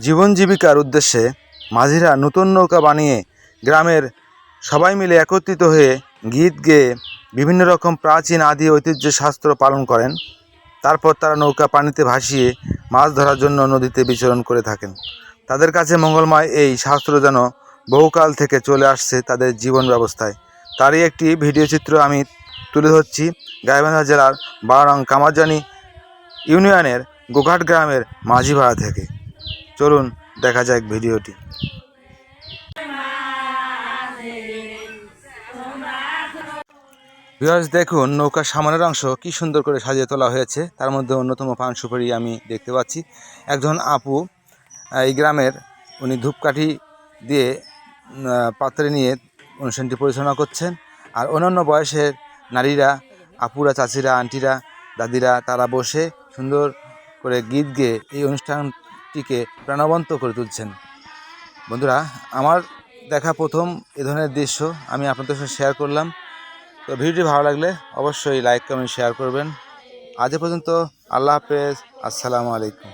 জীবন জীবিকার উদ্দেশ্যে মাঝিরা নতুন নৌকা বানিয়ে গ্রামের সবাই মিলে একত্রিত হয়ে গীত গেয়ে বিভিন্ন রকম প্রাচীন আদি ঐতিহ্য শাস্ত্র পালন করেন। তারপর তারা নৌকা পানিতে ভাসিয়ে মাছ ধরার জন্য নদীতে বিচরণ করে থাকেন। তাদের কাছে মঙ্গলময় এই শাস্ত্র যেন বহুকাল থেকে চলে আসছে তাদের জীবন ব্যবস্থায়। তারই একটি ভিডিও চিত্র আমি তুলে ধরছি। গাইবান্ধা জেলার বারং কামারজানি ইউনিয়নের গোঘাট গ্রামের মাঝিপাড়া থেকে। চলুন, দেখা যাক ভিডিওটি। ভিউয়ার্স দেখুন নৌকার সামনের অংশ কি সুন্দর করে সাজিয়ে তোলা হয়েছে। তার মধ্যে অন্যতম পান সুপারি আমি দেখতে পাচ্ছি। একজন আপু এই গ্রামের, উনি ধূপকাঠি দিয়ে পাত্রে নিয়ে অনুষ্ঠানটি পরিচালনা করছেন। আর অন্যান্য বয়সের নারীরা, আপুরা, চাচিরা, আন্টিরা, দাদিরা, তারা বসে সুন্দর করে গীত গেয়ে এই অনুষ্ঠানটিকে প্রাণবন্ত করে তুলছেন। বন্ধুরা, আমার দেখা প্রথম এ ধরনের দৃশ্য আমি আপনাদের সাথে শেয়ার করলাম। তো ভিডিওটি ভালো লাগলে অবশ্যই লাইক কমেন্ট শেয়ার করবেন। আজ পর্যন্ত আল্লাহ হাফেজ। আসসালামু আলাইকুম।